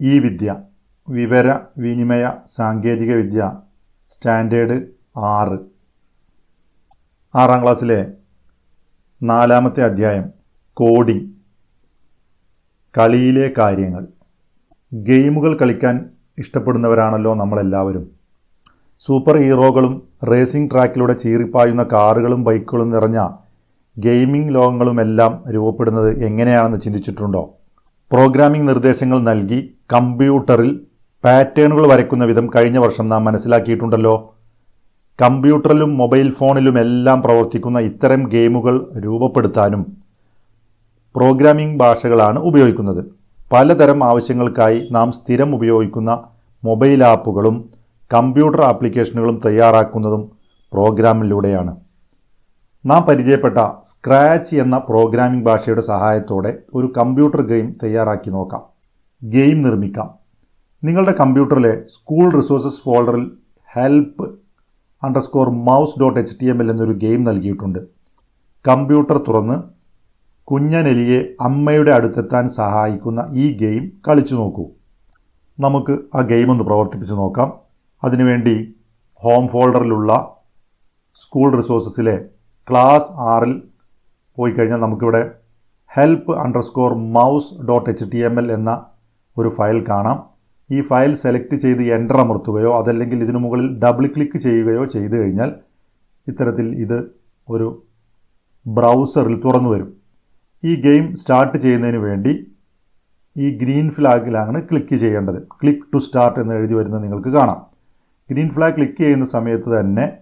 ഈ വിദ്യ വിവര വിനിമയ സാങ്കേതിക വിദ്യ സ്റ്റാൻഡേർഡ് ആറ്. ആറാം ക്ലാസ്സിലെ നാലാമത്തെ അധ്യായം കോഡിംഗ്. കളിയിലെ കാര്യങ്ങൾ. ഗെയിമുകൾ കളിക്കാൻ ഇഷ്ടപ്പെടുന്നവരാണല്ലോ നമ്മളെല്ലാവരും. സൂപ്പർ ഹീറോകളും റേസിംഗ് ട്രാക്കിലൂടെ ചീറിപ്പായുന്ന കാറുകളും ബൈക്കുകളും നിറഞ്ഞ ഗെയിമിംഗ് ലോകങ്ങളുമെല്ലാം രൂപപ്പെടുന്നത് എങ്ങനെയാണെന്ന് ചിന്തിച്ചിട്ടുണ്ടോ? പ്രോഗ്രാമിംഗ് നിർദ്ദേശങ്ങൾ നൽകി കമ്പ്യൂട്ടറിൽ പാറ്റേണുകൾ വരയ്ക്കുന്ന വിധം കഴിഞ്ഞ വർഷം നാം മനസ്സിലാക്കിയിട്ടുണ്ടല്ലോ. കമ്പ്യൂട്ടറിലും മൊബൈൽ ഫോണിലും എല്ലാം പ്രവർത്തിക്കുന്ന ഇത്തരം ഗെയിമുകൾ രൂപപ്പെടുത്താനും പ്രോഗ്രാമിംഗ് ഭാഷകളാണ് ഉപയോഗിക്കുന്നത്. പലതരം ആവശ്യങ്ങൾക്കായി നാം സ്ഥിരം ഉപയോഗിക്കുന്ന മൊബൈൽ ആപ്പുകളും കമ്പ്യൂട്ടർ ആപ്ലിക്കേഷനുകളും തയ്യാറാക്കുന്നതും പ്രോഗ്രാമിലൂടെയാണ്. നാം പരിചയപ്പെട്ട സ്ക്രാച്ച് എന്ന പ്രോഗ്രാമിംഗ് ഭാഷയുടെ സഹായത്തോടെ ഒരു കമ്പ്യൂട്ടർ ഗെയിം തയ്യാറാക്കി നോക്കാം. ഗെയിം നിർമ്മിക്കാം. നിങ്ങളുടെ കമ്പ്യൂട്ടറിലെ സ്കൂൾ റിസോഴ്സസ് ഫോൾഡറിൽ help underscore mouse dot H T M L എന്നൊരു ഗെയിം നൽകിയിട്ടുണ്ട്. കമ്പ്യൂട്ടർ തുറന്ന് കുഞ്ഞനെലിയെ അമ്മയുടെ അടുത്തെത്താൻ സഹായിക്കുന്ന ഈ ഗെയിം കളിച്ചു നോക്കൂ. നമുക്ക് ആ ഗെയിം ഒന്ന് പ്രവർത്തിപ്പിച്ച് നോക്കാം. അതിനുവേണ്ടി ഹോം ഫോൾഡറിലുള്ള സ്കൂൾ റിസോഴ്സസിലെ ക്ലാസ് ആറിൽ പോയി കഴിഞ്ഞാൽ നമുക്കിവിടെ help underscore mouse dot H T M L എന്ന ഒരു ഫയൽ കാണാം. ഈ ഫയൽ സെലക്ട് ചെയ്ത് എന്റർ അമർത്തുകയോ അതല്ലെങ്കിൽ ഇതിനു മുകളിൽ ഡബിൾ ക്ലിക്ക് ചെയ്യുകയോ ചെയ്തു കഴിഞ്ഞാൽ ഇത്തരത്തിൽ ഇത് ഒരു ബ്രൗസറിൽ തുറന്നു വരും. ഈ ഗെയിം സ്റ്റാർട്ട് ചെയ്യുന്നതിന് വേണ്ടി ഈ ഗ്രീൻ ഫ്ലാഗിലാണ് ക്ലിക്ക് ചെയ്യേണ്ടത്. ക്ലിക്ക് ടു സ്റ്റാർട്ട് എന്ന് എഴുതി വരുന്നത് നിങ്ങൾക്ക് കാണാം. ഗ്രീൻ ഫ്ലാഗ് ക്ലിക്ക് ചെയ്യുന്ന സമയത്ത് തന്നെ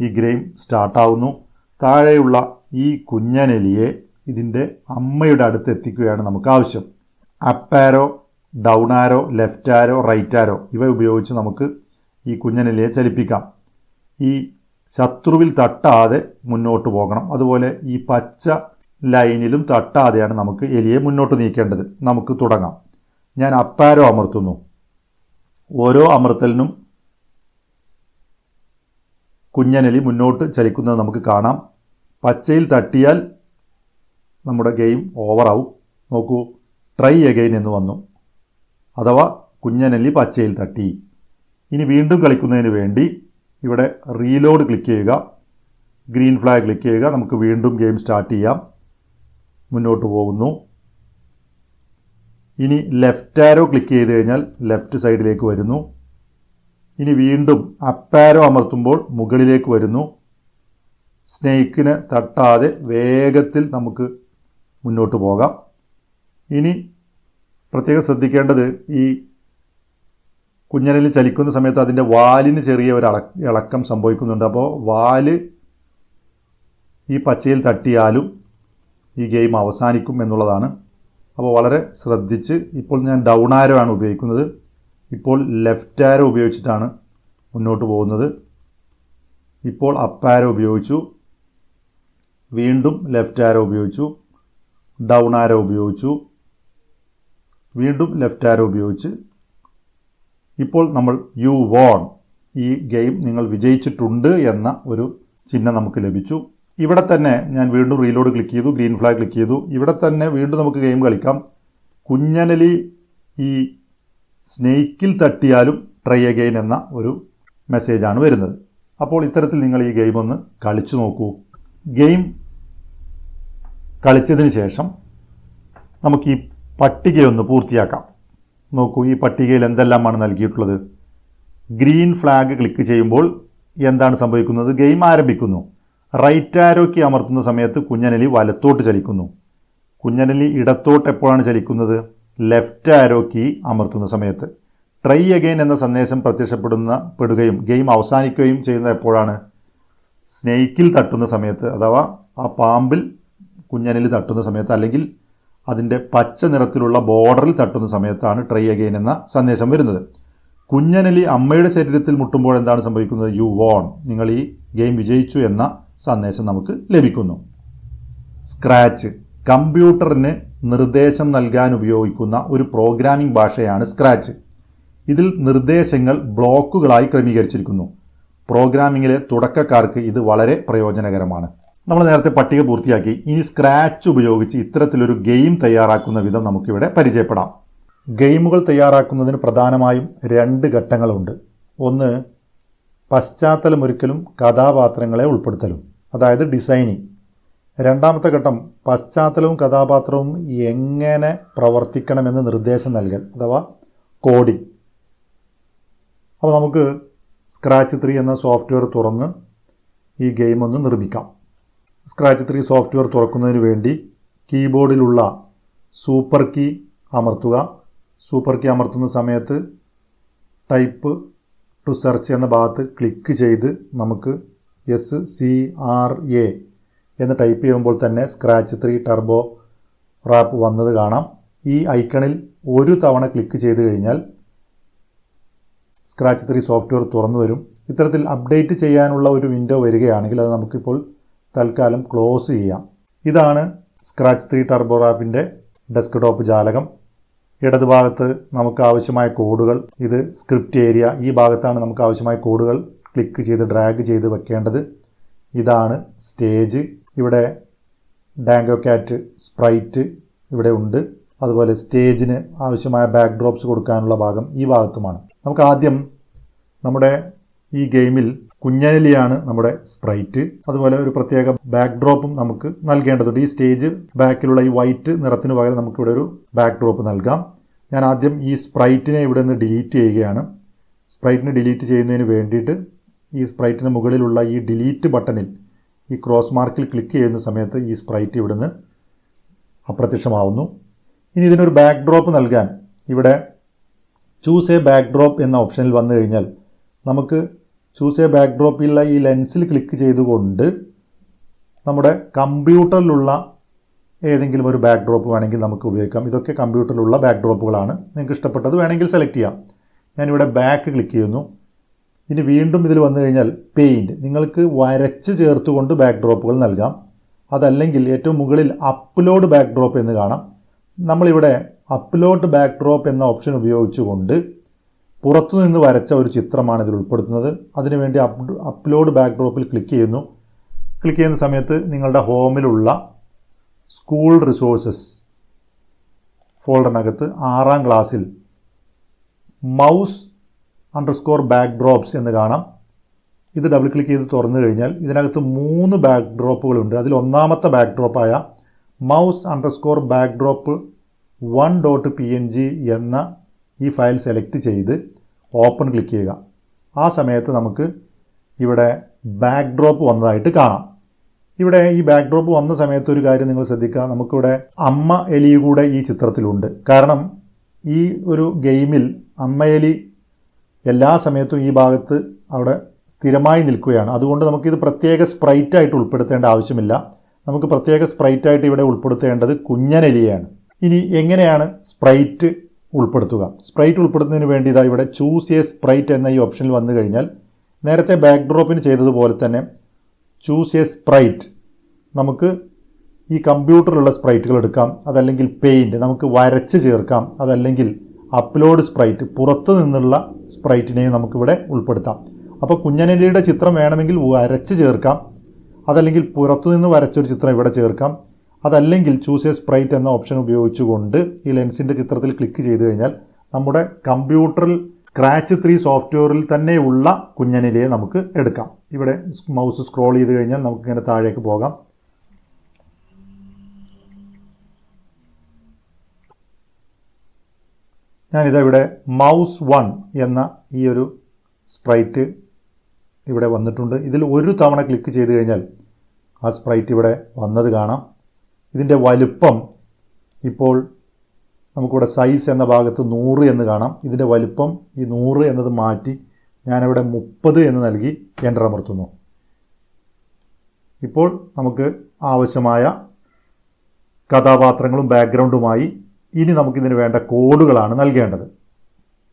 ഈ ഗെയിം സ്റ്റാർട്ടാവുന്നു താഴെയുള്ള ഈ കുഞ്ഞനെലിയെ ഇതിന്റെ അമ്മയുടെ അടുത്ത് എത്തിക്കുകയാണ് നമുക്ക് ആവശ്യം up arrow down arrow left arrow right arrow ഇവ ഉപയോഗിച്ച് നമുക്ക് ഈ കുഞ്ഞനെലിയെ ചലിപ്പിക്കാം. ഈ ശത്രുവിൽ തട്ടാതെ മുന്നോട്ട് പോകണം. അതുപോലെ ഈ പച്ച ലൈനിലും തട്ടാതെയാണ് നമുക്ക് എലിയെ മുന്നോട്ട് നീക്കേണ്ടത്. നമുക്ക് തുടങ്ങാം. ഞാൻ അപ്പാരോ അമർത്തുന്നു. ഓരോ അമർത്തലിനും കുഞ്ഞനെലി മുന്നോട്ട് ചലിക്കുന്നത് നമുക്ക് കാണാം. പച്ചയിൽ തട്ടിയാൽ നമ്മുടെ ഗെയിം ഓവറാവും നോക്കൂ ട്രൈ അഗെയിൻ എന്ന് വന്നു. അഥവാ കുഞ്ഞനലി പച്ചയിൽ തട്ടി. ഇനി വീണ്ടും കളിക്കുന്നതിന് വേണ്ടി ഇവിടെ റീലോഡ് ക്ലിക്ക് ചെയ്യുക. ഗ്രീൻ ഫ്ലാഗ് ക്ലിക്ക് ചെയ്യുക. നമുക്ക് വീണ്ടും ഗെയിം സ്റ്റാർട്ട് ചെയ്യാം. മുന്നോട്ട് പോകുന്നു. ഇനി ലെഫ്റ്റ് ആരോ ക്ലിക്ക് ചെയ്ത് കഴിഞ്ഞാൽ ലെഫ്റ്റ് സൈഡിലേക്ക് വരുന്നു. ഇനി വീണ്ടും അപ്പാരോ അമർത്തുമ്പോൾ മുകളിലേക്ക് വരുന്നു. സ്നേക്കിന് തട്ടാതെ വേഗത്തിൽ നമുക്ക് മുന്നോട്ട് പോകാം. ഇനി പ്രത്യേകം ശ്രദ്ധിക്കേണ്ടത് ഈ കുഞ്ഞനിൽ ചലിക്കുന്ന സമയത്ത് അതിന്റെ വാലിന് ചെറിയ ഒരു ഇളക്കം സംഭവിക്കുന്നുണ്ട്. അപ്പോൾ വാൽ ഈ പച്ചയിൽ തട്ടിയാലും ഈ ഗെയിം അവസാനിക്കും എന്നുള്ളതാണ്. അപ്പോൾ വളരെ ശ്രദ്ധിച്ച് ഇപ്പോൾ ഞാൻ ഡൗൺ ആരോ ആണ് ഉപയോഗിക്കുന്നത്. ഇപ്പോൾ ലെഫ്റ്റ് ആരോ ഉപയോഗിച്ചിട്ടാണ് മുന്നോട്ട് പോകുന്നത്. ഇപ്പോൾ അപ്പ് ആരോ ഉപയോഗിച്ചു. വീണ്ടും ലെഫ്റ്റ് ആരോ ഉപയോഗിച്ചു. ഡൗൺ ആരോ ഉപയോഗിച്ചു. വീണ്ടും ലെഫ്റ്റ് ആരോ ഉപയോഗിച്ച്. ഇപ്പോൾ നമ്മൾ യു വോൺ ഈ ഗെയിം നിങ്ങൾ വിജയിച്ചിട്ടുണ്ട് എന്ന ഒരു ചിഹ്നം നമുക്ക് ലഭിച്ചു. ഇവിടെ തന്നെ ഞാൻ വീണ്ടും റീലോഡ് ക്ലിക്ക് ചെയ്തു ഗ്രീൻ ഫ്ലാഗ് ക്ലിക്ക് ചെയ്തു. ഇവിടെ തന്നെ വീണ്ടും നമുക്ക് ഗെയിം കളിക്കാം. കുഞ്ഞനലി ഈ സ്നേക്കിൽ തട്ടിയാലും ട്രൈ അഗെയിൻ എന്ന ഒരു മെസ്സേജാണ് വരുന്നത്. അപ്പോൾ ഇത്തരത്തിൽ നിങ്ങൾ ഈ ഗെയിം ഒന്ന് കളിച്ചു നോക്കൂ. ഗെയിം കളിച്ചതിന് ശേഷം നമുക്ക് ഈ പട്ടികയൊന്ന് പൂർത്തിയാക്കാം. നോക്കൂ ഈ പട്ടികയിൽ എന്തെല്ലാമാണ് നൽകിയിട്ടുള്ളത്? ഗ്രീൻ ഫ്ലാഗ് ക്ലിക്ക് ചെയ്യുമ്പോൾ എന്താണ് സംഭവിക്കുന്നത്? ഗെയിം ആരംഭിക്കുന്നു. റൈറ്റ് ആരോക്ക് അമർത്തുന്ന സമയത്ത് കുഞ്ഞനലി വലത്തോട്ട് ചലിക്കുന്നു. കുഞ്ഞനലി ഇടത്തോട്ട് എപ്പോഴാണ് ചലിക്കുന്നത്? ലെഫ്റ്റ് ആരോ കീ അമർത്തുന്ന സമയത്ത്. ട്രൈ അഗെയിൻ എന്ന സന്ദേശം പ്രത്യക്ഷപ്പെടുന്ന പെടുകയും ഗെയിം അവസാനിക്കുകയും ചെയ്യുന്നത് എപ്പോഴാണ്? സ്നേക്കിൽ തട്ടുന്ന സമയത്ത് അഥവാ ആ പാമ്പിൽ കുഞ്ഞനിൽ തട്ടുന്ന സമയത്ത് അല്ലെങ്കിൽ അതിന്റെ പച്ച നിറത്തിലുള്ള ബോർഡറിൽ തട്ടുന്ന സമയത്താണ് ട്രൈ അഗെയിൻ എന്ന സന്ദേശം വരുന്നത്. കുഞ്ഞനലി അമ്മയുടെ ശരീരത്തിൽ മുട്ടുമ്പോൾ എന്താണ് സംഭവിക്കുന്നത്? You won. നിങ്ങൾ ഈ ഗെയിം വിജയിച്ചു എന്ന സന്ദേശം നമുക്ക് ലഭിക്കുന്നു. സ്ക്രാച്ച്. കമ്പ്യൂട്ടറിന് നിർദ്ദേശം നൽകാൻ ഉപയോഗിക്കുന്ന ഒരു പ്രോഗ്രാമിംഗ് ഭാഷയാണ് സ്ക്രാച്ച് ഇതിൽ നിർദ്ദേശങ്ങൾ ബ്ലോക്കുകളായി ക്രമീകരിച്ചിരിക്കുന്നു. പ്രോഗ്രാമിങ്ങിലെ തുടക്കക്കാർക്ക് ഇത് വളരെ പ്രയോജനകരമാണ്. നമ്മൾ നേരത്തെ പട്ടിക പൂർത്തിയാക്കി. ഇനി സ്ക്രാച്ച് ഉപയോഗിച്ച് ഇത്തരത്തിലൊരു ഗെയിം തയ്യാറാക്കുന്ന വിധം നമുക്കിവിടെ പരിചയപ്പെടാം. ഗെയിമുകൾ തയ്യാറാക്കുന്നതിന് പ്രധാനമായും രണ്ട് ഘട്ടങ്ങളുണ്ട്. ഒന്ന് പശ്ചാത്തലമൊരുക്കലും കഥാപാത്രങ്ങളെ ഉൾപ്പെടുത്തലും അതായത് ഡിസൈനിങ് രണ്ടാമത്തെ ഘട്ടം പശ്ചാത്തലവും കഥാപാത്രവും എങ്ങനെ പ്രവർത്തിക്കണമെന്ന് നിർദ്ദേശം നൽകൽ അഥവാ കോഡിംഗ് അപ്പോൾ നമുക്ക് സ്ക്രാച്ച് ത്രീ എന്ന സോഫ്റ്റ്വെയർ തുറന്ന് ഈ ഗെയിം ഒന്ന് നിർമ്മിക്കാം. സ്ക്രാച്ച് ത്രീ സോഫ്റ്റ്വെയർ തുറക്കുന്നതിന് വേണ്ടി കീബോർഡിലുള്ള സൂപ്പർ കീ അമർത്തുക. സൂപ്പർ കീ അമർത്തുന്ന സമയത്ത് ടൈപ്പ് ടു സെർച്ച് എന്ന ഭാഗത്ത് ക്ലിക്ക് ചെയ്ത് നമുക്ക് എസ് സി ആർ എ എന്ന് ടൈപ്പ് ചെയ്യുമ്പോൾ തന്നെ സ്ക്രാച്ച് ത്രീ ടർബോ റാപ്പ് വന്നത് കാണാം. ഈ ഐക്കണിൽ ഒരു തവണ ക്ലിക്ക് ചെയ്ത് കഴിഞ്ഞാൽ സ്ക്രാച്ച് ത്രീ സോഫ്റ്റ്വെയർ തുറന്നു വരും. ഇത്തരത്തിൽ അപ്ഡേറ്റ് ചെയ്യാനുള്ള ഒരു വിൻഡോ വരികയാണെങ്കിൽ അത് നമുക്കിപ്പോൾ തൽക്കാലം ക്ലോസ് ചെയ്യാം. ഇതാണ് സ്ക്രാച്ച് ത്രീ ടർബോ റാപ്പിന്റെ ഡെസ്ക്ടോപ്പ് ജാലകം. ഇടതുഭാഗത്ത് നമുക്ക് ആവശ്യമായ കോഡുകൾ ഇത് സ്ക്രിപ്റ്റ് ഏരിയ ഈ ഭാഗത്താണ് നമുക്ക് ആവശ്യമായ കോഡുകൾ ക്ലിക്ക് ചെയ്ത് ഡ്രാഗ് ചെയ്ത് വെക്കേണ്ടത്. ഇതാണ് സ്റ്റേജ് ഇവിടെ ഡാങ്കോ കാറ്റ് സ്പ്രൈറ്റ് ഇവിടെ ഉണ്ട്. അതുപോലെ സ്റ്റേജിന് ആവശ്യമായ ബാക്ക് ഡ്രോപ്സ് കൊടുക്കാനുള്ള ഭാഗം ഈ ഭാഗത്തുമാണ്. നമുക്ക് ആദ്യം നമ്മുടെ ഈ ഗെയിമിൽ കുഞ്ഞനലിയാണ് നമ്മുടെ സ്പ്രൈറ്റ് അതുപോലെ ഒരു പ്രത്യേക ബാക്ക് ഡ്രോപ്പും നമുക്ക് നൽകേണ്ടതുണ്ട്. ഈ സ്റ്റേജ് ബാക്കിലുള്ള ഈ വൈറ്റ് നിറത്തിന് പകരം നമുക്കിവിടെ ഒരു ബാക്ക് ഡ്രോപ്പ് നൽകാം. ഞാൻ ആദ്യം ഈ സ്പ്രൈറ്റിനെ ഇവിടെ നിന്ന് ഡിലീറ്റ് ചെയ്യുകയാണ്. സ്പ്രൈറ്റിനെ ഡിലീറ്റ് ചെയ്യുന്നതിന് വേണ്ടിയിട്ട് ഈ സ്പ്രൈറ്റിന് മുകളിലുള്ള ഈ ഡിലീറ്റ് ബട്ടണിൽ ഈ ക്രോസ് മാർക്കിൽ ക്ലിക്ക് ചെയ്യുന്ന സമയത്ത് ഈ സ്പ്രൈറ്റ് ഇവിടുന്ന് അപ്രത്യക്ഷമാവുന്നു. ഇനി ഇതിനൊരു ബാക്ക് ഡ്രോപ്പ് നൽകാൻ ഇവിടെ ചൂസ് എ ബാക്ക് ഡ്രോപ്പ് എന്ന ഓപ്ഷനിൽ വന്നു കഴിഞ്ഞാൽ നമുക്ക് ചൂസ് എ ബാക്ക് ഡ്രോപ്പിലുള്ള ഈ ലെൻസിൽ ക്ലിക്ക് ചെയ്തുകൊണ്ട് നമ്മുടെ കമ്പ്യൂട്ടറിലുള്ള ഏതെങ്കിലും ഒരു ബാക്ക് ഡ്രോപ്പ് വേണമെങ്കിൽ നമുക്ക് ഉപയോഗിക്കാം. ഇതൊക്കെ കമ്പ്യൂട്ടറിലുള്ള ബാക്ക് ഡ്രോപ്പുകളാണ് നിങ്ങൾക്ക് ഇഷ്ടപ്പെട്ടത് വേണമെങ്കിൽ സെലക്ട് ചെയ്യാം. ഞാനിവിടെ ബാക്ക് ക്ലിക്ക് ചെയ്യുന്നു. ഇനി വീണ്ടും ഇതിൽ വന്നു കഴിഞ്ഞാൽ പെയിന്റ് നിങ്ങൾക്ക് വരച്ച് ചേർത്തുകൊണ്ട് ബാക്ക് ഡ്രോപ്പുകൾ നൽകാം. അതല്ലെങ്കിൽ ഏറ്റവും മുകളിൽ അപ്ലോഡ് ബാക്ക് ഡ്രോപ്പ് എന്ന് കാണാം. നമ്മളിവിടെ അപ്ലോഡ് ബാക്ക് ഡ്രോപ്പ് എന്ന ഓപ്ഷൻ ഉപയോഗിച്ചുകൊണ്ട് പുറത്തുനിന്ന് വരച്ച ഒരു ചിത്രമാണ് ഇതിൽ ഉൾപ്പെടുത്തുന്നത്. അതിനുവേണ്ടി അപ് അപ്ലോഡ് ബാക്ക് ഡ്രോപ്പിൽ ക്ലിക്ക് ചെയ്യുന്നു. ക്ലിക്ക് ചെയ്യുന്ന സമയത്ത് നിങ്ങളുടെ ഹോമിലുള്ള സ്കൂൾ റിസോഴ്സസ് ഫോൾഡറിനകത്ത് ആറാം ക്ലാസ്സിൽ മൗസ് അണ്ടർസ്കോർ ബാക്ക് ഡ്രോപ്സ് എന്ന് കാണാം. ഇത് ഡബിൾ ക്ലിക്ക് ചെയ്ത് തുറന്നു കഴിഞ്ഞാൽ ഇതിനകത്ത് മൂന്ന് ബാക്ക് ഡ്രോപ്പുകളുണ്ട് അതിൽ ഒന്നാമത്തെ ബാക്ക് ഡ്രോപ്പായ mouse underscore backdrop one dot P N G എന്ന ഈ ഫയൽ സെലക്ട് ചെയ്ത് ഓപ്പൺ ക്ലിക്ക് ചെയ്യുക. ആ സമയത്ത് നമുക്ക് ഇവിടെ ബാക്ക് ഡ്രോപ്പ് വന്നതായിട്ട് കാണാം. ഇവിടെ ഈ ബാക്ക് ഡ്രോപ്പ് വന്ന സമയത്ത് ഒരു കാര്യം നിങ്ങൾ ശ്രദ്ധിക്കുക. നമുക്കിവിടെ അമ്മ എലി കൂടെ ഈ ചിത്രത്തിലുണ്ട്. കാരണം ഈ ഒരു ഗെയിമിൽ അമ്മ എലി എല്ലാ സമയത്തും ഈ ഭാഗത്ത് അവിടെ സ്ഥിരമായി നിൽക്കുകയാണ്. അതുകൊണ്ട് നമുക്കിത് പ്രത്യേക സ്പ്രൈറ്റായിട്ട് ഉൾപ്പെടുത്തേണ്ട ആവശ്യമില്ല. നമുക്ക് പ്രത്യേക സ്പ്രൈറ്റായിട്ട് ഇവിടെ ഉൾപ്പെടുത്തേണ്ടത് കുഞ്ഞനെലിയാണ് ഇനി എങ്ങനെയാണ് സ്പ്രൈറ്റ് ഉൾപ്പെടുത്തുക? സ്പ്രൈറ്റ് ഉൾപ്പെടുത്തുന്നതിന് വേണ്ടി ഇതാ ഇവിടെ ചൂസ് എ സ്പ്രൈറ്റ് എന്ന ഈ ഓപ്ഷനിൽ വന്നു കഴിഞ്ഞാൽ നേരത്തെ ബാക്ക് ഡ്രോപ്പിന് ചെയ്തതുപോലെ തന്നെ ചൂസ് എ സ്പ്രൈറ്റ് നമുക്ക് ഈ കമ്പ്യൂട്ടറിലുള്ള സ്പ്രൈറ്റുകൾ എടുക്കാം. അതല്ലെങ്കിൽ പെയിന്റ് നമുക്ക് വരച്ച് ചേർക്കാം. അതല്ലെങ്കിൽ അപ്ലോഡ് സ്പ്രൈറ്റ് പുറത്തു നിന്നുള്ള സ്പ്രൈറ്റിനെയും നമുക്കിവിടെ ഉൾപ്പെടുത്താം. അപ്പോൾ കുഞ്ഞനലിയുടെ ചിത്രം വേണമെങ്കിൽ വരച്ച് ചേർക്കാം. അതല്ലെങ്കിൽ പുറത്തുനിന്ന് വരച്ചൊരു ചിത്രം ഇവിടെ ചേർക്കാം. അതല്ലെങ്കിൽ ചൂസ് എ സ്പ്രൈറ്റ് എന്ന ഓപ്ഷൻ ഉപയോഗിച്ചുകൊണ്ട് ഈ ലെൻസിന്റെ ചിത്രത്തിൽ ക്ലിക്ക് ചെയ്ത് കഴിഞ്ഞാൽ നമ്മുടെ കമ്പ്യൂട്ടറിൽ സ്ക്രാച്ച് ത്രീ സോഫ്റ്റ്വെയറിൽ തന്നെയുള്ള കുഞ്ഞനിലയെ നമുക്ക് എടുക്കാം. ഇവിടെ മൗസ് സ്ക്രോൾ ചെയ്ത് കഴിഞ്ഞാൽ നമുക്കിങ്ങനെ താഴേക്ക് പോകാം. ഞാനിതാ ഇവിടെ മൗസ് വൺ എന്ന ഈ ഒരു സ്പ്രൈറ്റ് ഇവിടെ വന്നിട്ടുണ്ട്. ഇതിൽ ഒരു തവണ ക്ലിക്ക് ചെയ്ത് കഴിഞ്ഞാൽ ആ സ്പ്രൈറ്റ് ഇവിടെ വന്നത് കാണാം. ഇതിന്റെ വലുപ്പം ഇപ്പോൾ നമുക്കിവിടെ സൈസ് എന്ന ഭാഗത്ത് നൂറ് എന്ന് കാണാം. ഇതിന്റെ വലുപ്പം ഈ നൂറ് എന്നത് മാറ്റി ഞാനിവിടെ മുപ്പത് എന്ന് നൽകി എന്റർ അമർത്തുന്നു. ഇപ്പോൾ നമുക്ക് ആവശ്യമായ കഥാപാത്രങ്ങളും ബാക്ക്ഗ്രൗണ്ടുമായി ഇനി നമുക്കിതിന് വേണ്ട കോഡുകളാണ് നൽകേണ്ടത്.